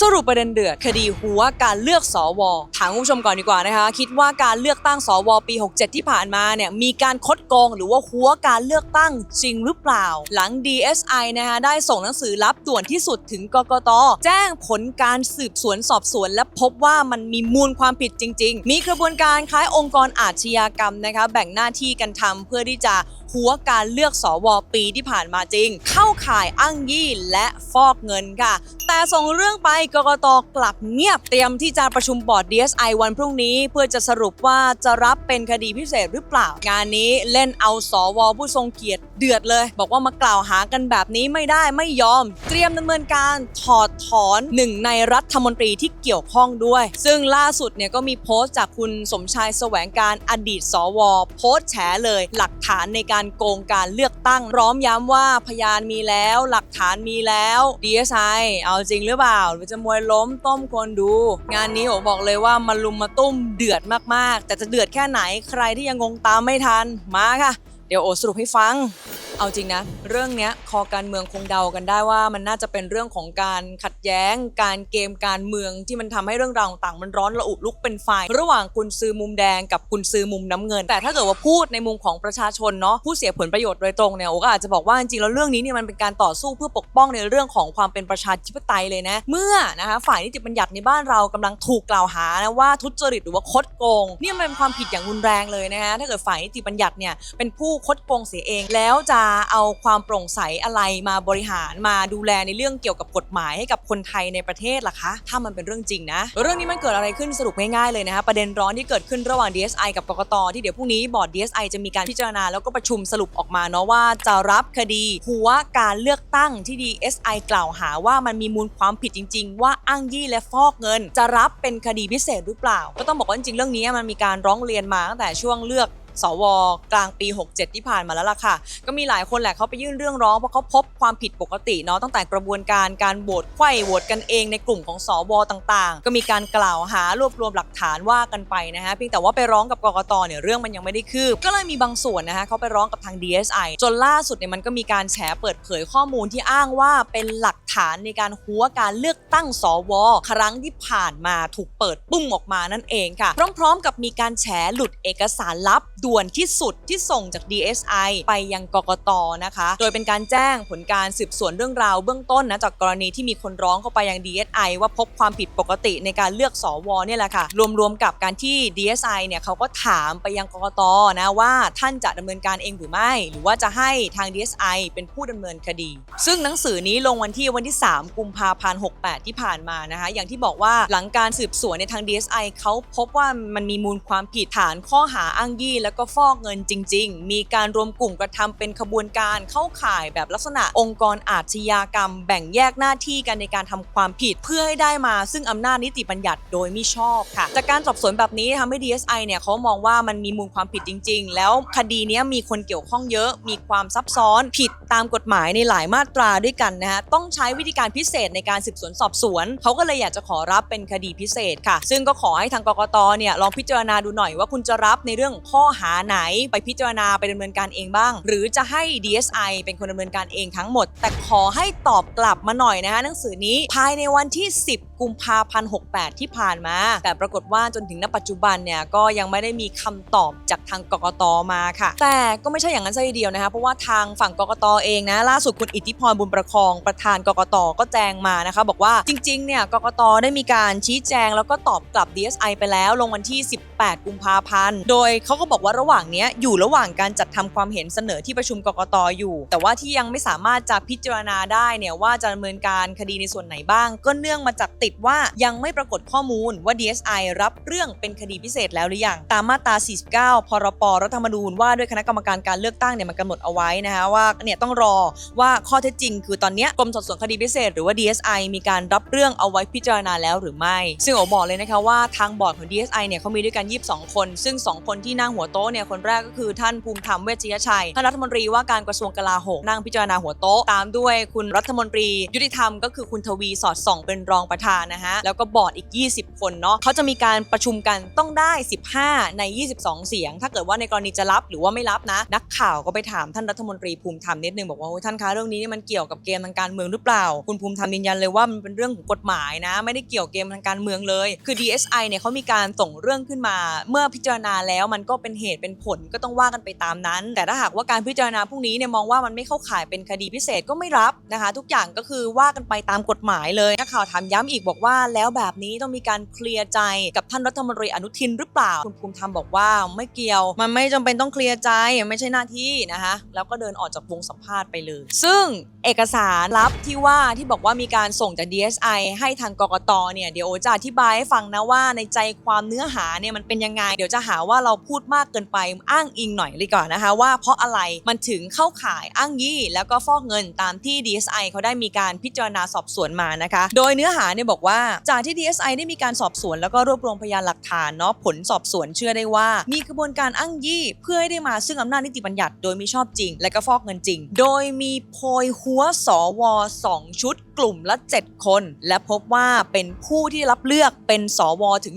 สรุปประเด็นเดือดคดีหัวการเลือกสวถามคุณผู้ชมก่อนดีกว่านะคะคิดว่าการเลือกตั้งสวปี 67 ที่ผ่านมาเนี่ยมีการคดโกงหรือว่าหัวการเลือกตั้งจริงหรือเปล่า หลัง DSI นะคะได้ส่งหนังสือรับด่วนที่สุดถึงกกต แจ้งผลการสืบสวนสอบสวน และพบว่ามันมีมูลความผิดจริง ๆ มีกระบวนการคล้ายองค์กรอาชญากรรมนะคะแบ่งหน้าที่กันทำเพื่อที่จะหัวการเลือกสวปีที่ผ่านมาจริง เข้าข่ายอ้างยี่และฟอกเงินค่ะ แต่ส่งเรื่องไปกกตกลับเงียบเตรียมที่จะประชุมบอร์ด DSI วันพรุ่งนี้ เพื่อจะสรุปว่าจะรับเป็นคดีพิเศษหรือเปล่า งานนี้เล่นเอาสวผู้ทรงเกียรติเดือดเลย บอกว่ามากล่าวหากันแบบนี้ไม่ได้ไม่ยอม เตรียมดำเนินการถอดถอนหนึ่งในรัฐมนตรีที่เกี่ยวข้องด้วย ซึ่งล่าสุดเนี่ยก็มีโพสต์จากคุณสมชายแสวงการอดีต สว โพสต์แฉเลยหลักฐานในการโกงการเลือกตั้งร้อมย้ำว่าพยานมีแล้ว หลักฐานมีแล้ว DSI เอาจริงหรือเปล่าหรือจะมวยล้มต้มคนดู งานนี้โอบอกเลยว่ามาลุมมาตุ้มเดือดมากๆ แต่จะเดือดแค่ไหนใครที่ยังงงตามไม่ทันมาค่ะ เดี๋ยวโอสรุปให้ฟังเอาจริงนะ เรื่องเนี้ยคอการเมืองคงเดากันได้ว่า มันน่าจะเป็นเรื่องของการขัดแย้ง การเกมการเมืองที่มันทำให้เรื่องราวต่างๆมันร้อนระอุลุกเป็นไฟ ระหว่างกุนซือมุมแดงกับกุนซือมุมน้ำเงิน แต่ถ้าเกิดว่าพูดในมุมของประชาชนเนาะผู้เสียผลประโยชน์โดยตรงเนี่ยโอก็อาจจะบอกว่าจริงๆแล้วเรื่องนี้เนี่ยมันเป็นการต่อสู้เพื่อปกป้องในเรื่องของความเป็นประชาธิปไตยเลยนะเมื่อนะคะฝ่ายนิติบัญญัติในบ้านเรากำลังถูกกล่าวหานะว่าทุจริตหรือว่าคดโกงเนี่ยมันเป็นความผิดอย่างรุนแรงเลยนะคะถ้าเกิดฝ่ายนิติบัญญัติเนี่ยเป็นผู้คดโกงเสียเองแล้วจะเอาความโปร่งใสอะไรมาบริหารมาดูแลในเรื่องเกี่ยวกับกฎหมายให้กับคนไทยในประเทศล่ะคะ ถ้ามันเป็นเรื่องจริงนะ เรื่องนี้มันเกิดอะไรขึ้นสรุปง่ายๆเลยนะคะประเด็นร้อนที่เกิดขึ้นระหว่าง DSI กับกกตที่เดี๋ยวพรุ่งนี้บอร์ด DSI จะมีการพิจารณาแล้วก็ประชุมสรุปออกมาเนาะว่าจะรับคดีหัวการเลือกตั้งที่ DSI กล่าวหาว่ามันมีมูลความผิดจริง ๆ ว่าอ้างยี่และฟอกเงิน จะรับเป็นคดีพิเศษหรือเปล่า ก็ต้องบอกว่าจริงๆเรื่องนี้มันมีการร้องเรียนมาตั้งแต่ช่วงเลือก สวกลางปี 67 ที่ผ่านมาแล้วล่ะค่ะ ก็มีหลายคนแหละเขาไปยื่นเรื่องร้องเพราะเขาพบความผิดปกติเนาะตั้งแต่กระบวนการการโหวตไขว้โหวตกันเองในกลุ่มของสวต่างๆ ก็มีการกล่าวหารวบรวมหลักฐานว่ากันไปนะฮะเพียงแต่ว่าไปร้องกับกกตเนี่ยเรื่องมันยังไม่ได้คืบก็เลยมีบางส่วนนะฮะเขาไปร้องกับทาง DSI จนล่าสุดเนี่ยมันก็มีการแฉเปิดเผยข้อมูลที่อ้างว่าเป็นหลักฐานในการหัวการเลือกตั้งสวครั้งที่ผ่านมาถูกเปิดปุ้มออกมานั่นเองค่ะ พร้อม ๆ กับมีการแฉหลุดเอกสารลับด่วนที่สุดที่ส่งจาก DSI ไปยังกกตนะคะ โดยเป็นการแจ้งผลการสืบสวนเรื่องราวเบื้องต้นนะจากกรณีที่มีคนร้องเข้าไปยัง DSI ว่าพบความผิดปกติในการเลือกสวเนี่ยแหละค่ะ รวมๆกับการที่ DSI เนี่ยเขาก็ถามไปยังกกตนะว่าท่านจะดำเนินการเองหรือไม่ หรือว่าจะให้ทาง DSI เป็นผู้ดำเนินคดี ซึ่งหนังสือนี้ลงวันที่วันที่ 3 กุมภาพันธ์68 ที่ผ่านมานะคะ อย่างที่บอกว่าหลังการสืบสวนในทาง DSI เขาพบว่ามันมีมูลความผิดฐานข้อหาอ้างยี่แล้วก็ฟอกเงินจริง ๆ มีการรวมกลุ่มกระทำเป็นขบวนการเข้าข่ายแบบลักษณะองค์กรอาชญากรรม แบ่งแยกหน้าที่กันในการทำความผิดเพื่อให้ได้มาซึ่งอำนาจนิติบัญญัติโดยไม่ชอบค่ะ จากการสอบสวนแบบนี้ทำให้ DSI เนี่ยเขามองว่ามันมีมูลความผิดจริง ๆ แล้วคดีนี้มีคนเกี่ยวข้องเยอะ มีความซับซ้อนผิดตามกฎหมายในหลายมาตราด้วยกันนะฮะต้องใช้วิธีการพิเศษในการสืบสวนสอบสวนเขาก็เลยอยากจะขอรับเป็นคดีพิเศษค่ะ ซึ่งก็ขอให้ทางกกตเนี่ยลองพิจารณาดูหน่อยว่าคุณจะรับในเรื่องของข้อหาไหนไปพิจารณาไปดำเนินการเองบ้าง หรือจะให้ DSI เป็นคนดำเนินการเองทั้งหมด แต่ขอให้ตอบกลับมาหน่อยนะคะหนังสือนี้ภายในวันที่ 10 กุมภาพันธ์68 ที่ผ่านมา แต่ปรากฏว่าจนถึงณปัจจุบันเนี่ยก็ยังไม่ได้มีคำตอบจากทางกกตมาค่ะ แต่ก็ไม่ใช่อย่างนั้นซะทีเดียวนะคะเพราะว่าทางฝั่งกกตเองนะล่าสุดคุณอิทธิพรบุญประคองประธานกกตก็แจ้งมานะคะ บอกว่าจริงๆเนี่ยกกตได้มีการชี้แจงแล้วก็ตอบกลับ DSI ไปแล้วลงวันที่ 18 กุมภาพันธ์ โดยเขาก็บอกว่าระหว่างนี้อยู่ระหว่างการจัดทำความเห็นเสนอที่ประชุมกกตอยู่ แต่ว่าที่ยังไม่สามารถจะพิจารณาได้เนี่ยว่าจะดำเนินการคดีในส่วนไหนบ้าง ก็เนื่องมาจากติดว่ายังไม่ปรากฏข้อมูลว่า DSI รับเรื่องเป็นคดีพิเศษแล้วหรือยังตามมาตรา 49 พรปรัฐธรรมนูญว่าด้วยคณะกรรมการการเลือกตั้งเนี่ยมันกำหนดเอาไว้นะคะว่าเนี่ยต้องรอว่าข้อเท็จจริง คือตอนนี้กรมสอบสวนคดีพิเศษ หรือว่า DSI มีการรับเรื่องเอาไว้พิจารณาแล้วหรือไม่ ซึ่งโอบอกเลยนะคะว่าทางบอร์ดของ DSI เนี่ยเขามีด้วยกัน 22 คน ซึ่ง 2 คนที่นั่งหัวโต๊ะต๊ะเนี่ยคนแรกก็คือท่านภูมิธรรมเวชยชัยท่านรัฐมนตรีว่าการกระทรวงกลาโหมนั่งพิจารณาหัวโต๊ะตามด้วยคุณรัฐมนตรี ยุติธรรมก็คือคุณทวีสอดส่องเป็นรองประธานนะฮะแล้วก็บอร์ดอีก 20 คนเนาะเขาจะมีการประชุมกันต้องได้ 15 ใน 22 เสียง ถ้าเกิดว่าในกรณีจะรับหรือว่าไม่รับนะ นักข่าวก็ไปถามท่านรัฐมนตรีภูมิธรรมนิดนึงบอกว่าท่านคะเรื่องนี้มันเกี่ยวกับเกมทางการเมืองหรือเปล่า คุณภูมิธรรมยืนยันเลยว่ามันเป็นเรื่องของกฎหมายนะ ไม่ได้เกี่ยวเกมทางการเมืองเลย คือ DSI เนี่ยเขามีการส่งเรื่องขึ้นมา เมื่อพิจารณาแล้วมันก็เป็นเหตุเป็นผลก็ต้องว่ากันไปตามนั้น แต่ถ้าหากว่าการพิจารณาพวกนี้เนี่ยมองว่ามันไม่เข้าข่ายเป็นคดีพิเศษก็ไม่รับนะคะ ทุกอย่างก็คือว่ากันไปตามกฎหมายเลยนักข่าวถามย้ำอีกบอกว่า แล้วแบบนี้ต้องมีการเคลียร์ใจกับท่านรัฐมนตรีอนุทินหรือเปล่าคุณภูมิธรรมบอกว่าไม่เกี่ยว มันไม่จำเป็นต้องเคลียร์ใจไม่ใช่หน้าที่นะคะแล้วก็เดินออกจากวงสัมภาษณ์ไปเลย ซึ่ง เอกสารลับที่ว่าที่บอกว่ามีการส่งจาก DSI ให้ทางกกตเนี่ยเดี๋ยวโอจะอธิบายให้ฟังนะว่าในใจความเนื้อหาเนี่ยมันเป็นยังไง เดี๋ยวจะหาว่าเราพูดมากเกินไปอ้างอิงหน่อยเลยก่อนนะคะ ว่าเพราะอะไรมันถึงเข้าข่ายอ้างยี่ แล้วก็ฟอกเงินตามที่ DSI เขาได้มีการพิจารณาสอบสวนมานะคะ โดยเนื้อหาเนี่ยบอกว่าจากที่ DSI ได้มีการสอบสวน แล้วก็รวบรวมพยานหลักฐานเนาะผลสอบสวนเชื่อได้ว่า มีกระบวนการอ้างยี่ เพื่อให้ได้มาซึ่งอำนาจนิติบัญญัติ โดยมิชอบจริง และก็ฟอกเงินจริง โดยมีโพยหััวสวสองชุดกลุ่มละ 7 คน และพบว่าเป็นผู้ที่รับเลือกเป็นสวถึง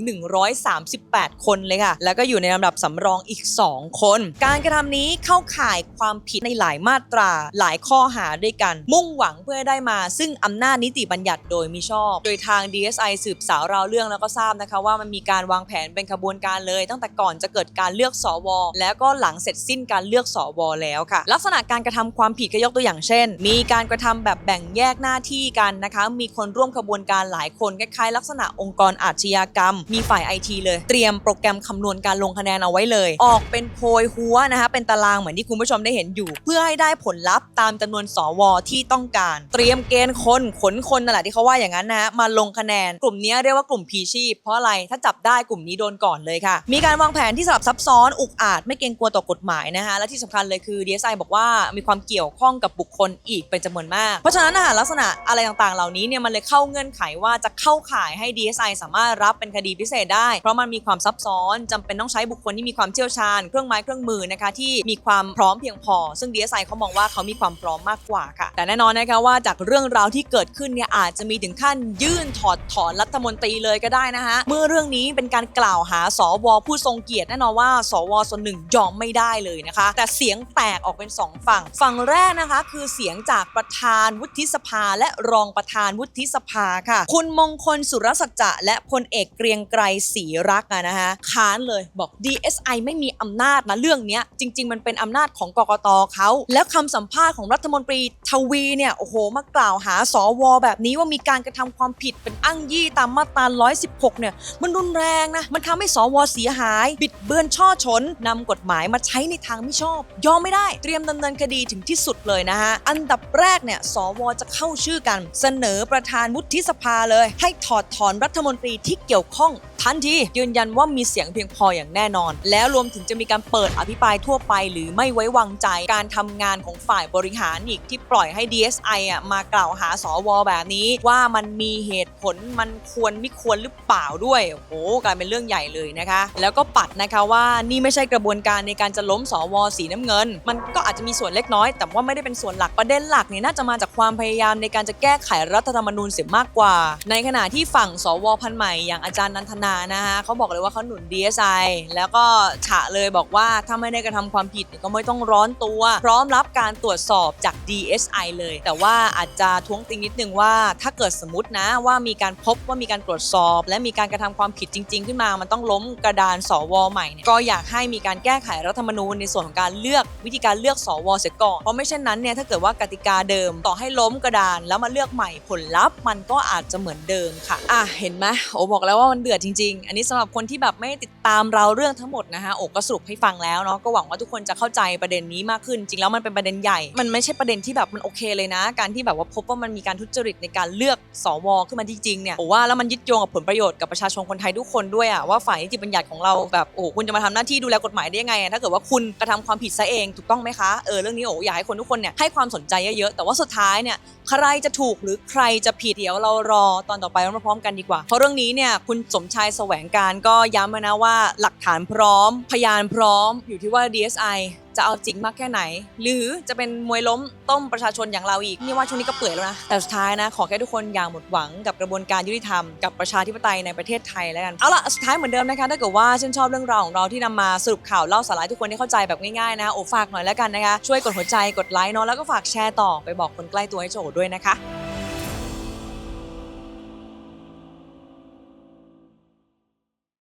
138 คนเลยค่ะ แล้วก็อยู่ในลำดับสำรองอีก 2 คน การกระทำนี้เข้าข่ายความผิดในหลายมาตราหลายข้อหาด้วยกัน มุ่งหวังเพื่อได้มา ซึ่งอำนาจนิติบัญญัติโดยมิชอบ โดยทาง DSI สืบสาวราวเรื่องแล้วก็ทราบนะคะว่ามันมีการวางแผนเป็นขบวนการเลย ตั้งแต่ก่อนจะเกิดการเลือกสว แล้วก็หลังเสร็จสิ้นการเลือกสวแล้วค่ะ ลักษณะการกระทำความผิดก็ยกตัวอย่างเช่น มีการกระทำแบบแบ่งแยกหน้าที่กันนะคะ มีคนร่วมขบวนการหลายคนคล้ายๆลักษณะองค์กรอาชญากรรม มีฝ่ายไอทีเลย เตรียมโปรแกรมคำนวณการลงคะแนนเอาไว้เลย ออกเป็นโพยหัวนะคะ เป็นตารางเหมือนที่คุณผู้ชมได้เห็นอยู่ เพื่อให้ได้ผลลัพธ์ตามจำนวนสวที่ต้องการ เตรียมเกณฑ์คนขนคนนั่นแหละที่เขาว่าอย่างนั้นนะฮะมาลงคะแนน กลุ่มนี้เรียกว่ากลุ่มพีชีพ เพราะอะไรถ้าจับได้กลุ่มนี้โดนก่อนเลยค่ะ มีการวางแผนที่สลับซับซ้อนอุกอาจไม่เกรงกลัวต่อกฎหมายนะคะและที่สำคัญเลยคือ DSI บอกว่ามีความเกี่ยวข้องกับบุคคลอีกเป็นจำนวนมาก เพราะฉะนั้นนะคะลักษณะอะไรต่างๆ เหล่านี้เนี่ยมันเลยเข้าเงื่อนไขว่าจะเข้าข่ายให้ DSI สามารถรับเป็นคดีพิเศษได้ เพราะมันมีความซับซ้อนจำเป็นต้องใช้บุคคลที่มีความเชี่ยวชาญ เครื่องไม้เครื่องมือนะคะที่มีความพร้อมเพียงพอ ซึ่ง DSI เขามองว่าเขามีความพร้อมมากกว่าค่ะ แต่แน่นอนนะคะว่าจากเรื่องราวที่เกิดขึ้นเนี่ยอาจจะมีถึงขั้นยื่นถอดถอนรัฐมนตรีเลยก็ได้นะคะเมื่อเรื่องนี้เป็นการกล่าวหาสวผู้ทรงเกียรติแน่นอนว่า สวส่วนหนึ่งยอมไม่ได้เลยนะคะ แต่เสียงแตกออกเป็นสองฝั่ง ฝั่งแรกนะคะ คือเสียงจากประธานวุฒิสภาและรองประธานวุฒิสภาค่ะ คุณมงคลสุรสัจจะและพลเอกเกรียงไกรศรีรักษ์นะคะค้านเลยบอก DSI ไม่มีอำนาจนะเรื่องนี้จริง ๆ มันเป็นอำนาจของกกตเขาแล้วคำสัมภาษณ์ของรัฐมนตรีทวีเนี่ยโอ้โหมากล่าวหาสวแบบนี้ว่ามีการกระทำความผิดเป็นอ้างยี่ตามมาตรา 116 เนี่ยมันรุนแรงนะมันทำให้สวเสียหาย บิดเบือนช่อชนนำกฎหมายมาใช้ในทางไม่ชอบ ยอมไม่ได้เตรียมดำเนินคดีถึงที่สุดเลยนะฮะอันดับแรกเนี่ยสวจะเข้าชื่อกันเสนอประธานวุฒิสภาเลย ให้ถอดถอนรัฐมนตรีที่เกี่ยวข้อง ทันทียืนยันว่ามีเสียงเพียงพออย่างแน่นอน แล้วรวมถึงจะมีการเปิดอภิปรายทั่วไป หรือไม่ไว้วางใจการทำงานของฝ่ายบริหารอีกที่ปล่อยให้ DSI อะมากล่าวหาสวแบบนี้ ว่ามันมีเหตุผลมันควรไม่ควรหรือเปล่าด้วยโอ้โหกลายเป็นเรื่องใหญ่เลยนะคะ แล้วก็ปัดนะคะว่านี่ไม่ใช่กระบวนการในการจะล้มสวสีน้ำเงิน มันก็อาจจะมีส่วนเล็กน้อย แต่ว่าไม่ได้เป็นส่วนหลักประเด็นหลักเนี่ยน่าจะมาจากความพยายามในการจะแก้ไขรัฐธรรมนูญเสียมากกว่า ในขณะที่ฝั่งสวพันใหม่อย่างอาจารย์นันทนานะคะเขาบอกเลยว่าเขาหนุน DSI แล้วก็ฉะเลยบอกว่าถ้าไม่ได้กระทำความผิดก็ไม่ต้องร้อนตัว พร้อมรับการตรวจสอบจาก DSI เลย แต่ว่าอาจจะท้วงติงนิดนึงว่า ถ้าเกิดสมมตินะว่ามีการพบว่ามีการตรวจสอบ และมีการกระทำความผิดจริง ๆ ขึ้นมา มันต้องล้มกระดานสวใหม่ก็อยากให้มีการแก้ไขรัฐธรรมนูญในส่วนของการเลือกวิธีการเลือกสวเสียก่อนเพราะไม่เช่นนั้นเนี่ยถ้าเกิดว่ากติกาเดิมต่อให้ล้มกระดาน แล้วมาเลือกใหม่ผลลัพธ์มันก็อาจจะเหมือนเดิมค่ะอะเห็นไหมโอบอกแล้วว่ามันเดือดจริงๆ อันนี้สำหรับคนที่แบบไม่ติด ตามเราเรื่องทั้งหมดนะคะโอก็สรุปให้ฟังแล้วเนาะก็หวังว่าทุกคนจะเข้าใจประเด็นนี้มากขึ้น จริงแล้วมันเป็นประเด็นใหญ่ มันไม่ใช่ประเด็นที่แบบมันโอเคเลยนะ การที่แบบว่าพบว่ามันมีการทุจริตในการเลือกสวขึ้นมาจริงๆเนี่ยโอ้ว่าแล้วมันยึดโยงกับผลประโยชน์กับประชาชนคนไทยทุกคนด้วยอะว่าฝ่ายนิติบัญญัติของเราแบบโอ้คุณจะมาทำหน้าที่ดูแลกฎหมายได้ยังไง ถ้าเกิดว่าคุณกระทำความผิดซะเองถูกต้องไหมคะเออเรื่องนี้โอ้อยากให้คนทุกคนเนี่ยให้ความสนใจเยอะๆแต่ว่าสุดท้ายเนี่ยใครจะถูกหรือใครจะผิดเดี๋ยวเรารอตอนต่อไปพร้อมๆกันดีกว่าเพราะเรื่องนี้เนี่ยคุณสมชายแสวงการก็ย้ำมานะว่าหลักฐานพร้อม พยานพร้อม อยู่ที่ว่า DSI จะเอาจริงมากแค่ไหน หรือจะเป็นมวยล้มต้มประชาชนอย่างเราอีกนี่ว่าช่วงนี้ก็เปื่อยแล้วนะ แต่สุดท้ายนะ ขอแค่ทุกคนอย่าหมดหวังกับกระบวนการยุติธรรมกับประชาธิปไตยในประเทศไทยแล้วกัน เอาล่ะ สุดท้ายเหมือนเดิมนะคะ ถ้าเกิดว่าชื่นชอบเรื่องราวของเราที่นำมาสรุปข่าวเล่าสาระให้ทุกคนได้เข้าใจแบบง่ายๆนะโอ้ฝากหน่อยแล้วกันนะคะ ช่วยกดหัวใจกดไลค์เนาะแล้วก็ฝากแชร์ต่อไปบอกคนใกล้ตัวให้โจด้วยนะคะ